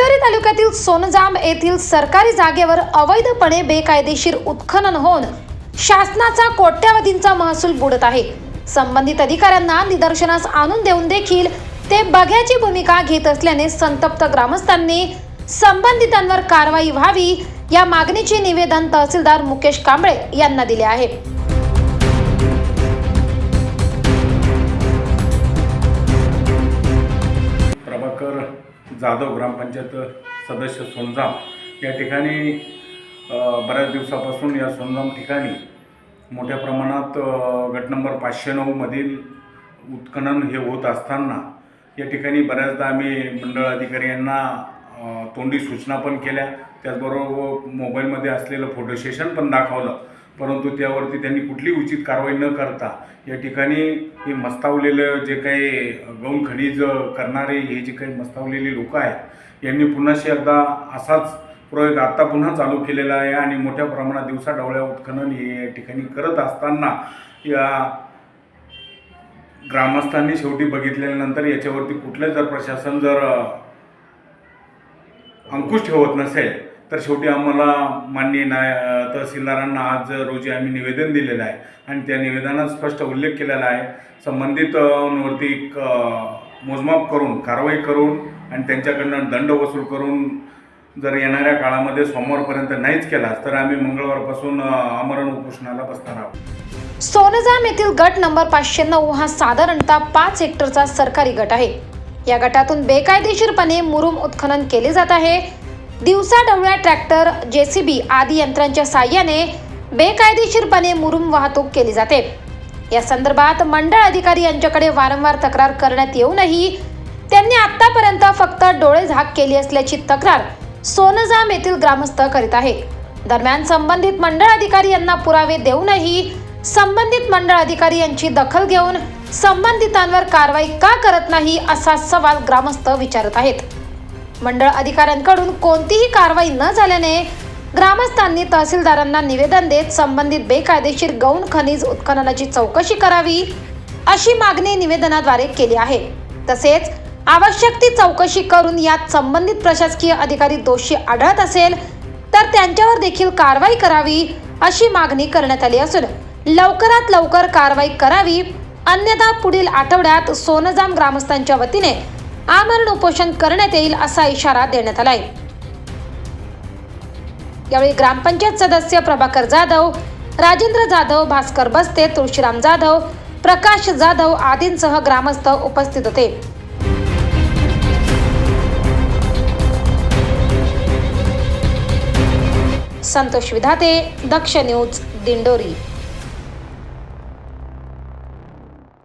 दिंडोरी तालुक्यातील सोनजाम येथील सरकारी जागेवर अवैधपणे बेकायदेशीर उत्खनन होऊन शासनाचा कोट्यावधींचा महसूल बुडत आहे. संबंधित अधिकाऱ्यांना निदर्शनास आणून देऊन देखील ते बघ्याची भूमिका घेत असल्याने संतप्त ग्रामस्थांनी संबंधितांवर कारवाई व्हावी या मागणीचे निवेदन तहसीलदार मुकेश कांबळे यांना दिले आहे. जाधव ग्रामपंचायत सदस्य सोनजाम. या ठिकाणी बऱ्याच दिवसापासून या सोनजाम ठिकाणी मोठ्या प्रमाणात गट नंबर पाचशे नऊमधील उत्खनन हे होत असताना या ठिकाणी बऱ्याचदा आम्ही मंडळ अधिकारी यांना तोंडी सूचना पण केल्या. त्याचबरोबर मोबाईलमध्ये असलेलं फोटो सेशन पण दाखवलं. परंतु त्यावरती त्यांनी कुठली उचित कारवाई न करता या ठिकाणी हे मस्तावलेलं जे काही गौण खनिज करणारे हे जे काही मस्तावलेली लोक आहेत यांनी पुन्हाशी एकदा असाच प्रयोग आता पुन्हा चालू केलेला आहे आणि मोठ्या प्रमाणात दिवसा डवळ्या उत्खनन हे या ठिकाणी करत असताना या ग्रामस्थांनी शेवटी बघितल्यानंतर याच्यावरती कुठलं जर प्रशासन जर अंकुश ठेवत नसेल तर शेवटी आम्हाला माननीय नाय तहसीलदारांना आज रोजी आम्ही निवेदन दिलेलं आहे. आणि त्या निवेदनात स्पष्ट उल्लेख केलेला आहे. संबंधित वरती एक, मोजमाप करून कारवाई करून आणि त्यांच्याकडनं दंड वसूल करून जर येणाऱ्या काळामध्ये सोमवारपर्यंत नाहीच केलास तर आम्ही मंगळवारपासून आमरण उपोषणाला बसणार आहोत. सोनजाम येथील गट नंबर पाचशे नऊ हा साधारणतः पाच हेक्टरचा सरकारी गट आहे. या गटातून बेकायदेशीरपणे मुरुम उत्खनन केले जात आहे. दिवसा ढवळ्या ट्रॅक्टर जेसीबी आदी यंत्रांच्या साह्याने बेकायदेशीरपणे मुरुम वाहतूक केली जाते. या संदर्भात मंडळ अधिकारी यांच्याकडे वारंवार तक्रार करण्यात येऊनही त्यांनी आतापर्यंत फक्त डोळे झाक केली असल्याची तक्रार सोनजाम येथील ग्रामस्थ करीत आहे. दरम्यान संबंधित मंडळ अधिकारी यांना पुरावे देऊनही संबंधित मंडळ अधिकारी यांची दखल घेऊन संबंधितांवर कारवाई का करत नाही असा सवाल ग्रामस्थ विचारत आहेत. मंडळ अधिकाऱ्यांकडून कोणतीही कारवाई न झाल्याने ग्रामस्थांनी तहसीलदारांना निवेदन देत संबंधित बेकायदेशीर गौण खनिज उत्खननाची चौकशी करावी अशी मागणी निवेदनाद्वारे केली आहे. तसेच आवश्यक ती चौकशी करून यात संबंधित प्रशासकीय अधिकारी दोषी आढळत असेल तर त्यांच्यावर देखील कारवाई करावी अशी मागणी करण्यात आली असून लवकरात लवकर कारवाई करावी. अन्यथा पुढील आठवड्यात सोनजाम ग्रामस्थांच्या वतीने आमरण उपोषण करण्यात येईल असा इशारा देण्यात आलाय. यावेळी ग्रामपंचायत सदस्य प्रभाकर जाधव राजेंद्र जाधव भास्कर बस्ते तुळशीराम जाधव प्रकाश जाधव आदींसह ग्रामस्थ उपस्थित होते. संतोष विधाते दक्ष न्यूज दिंडोरी.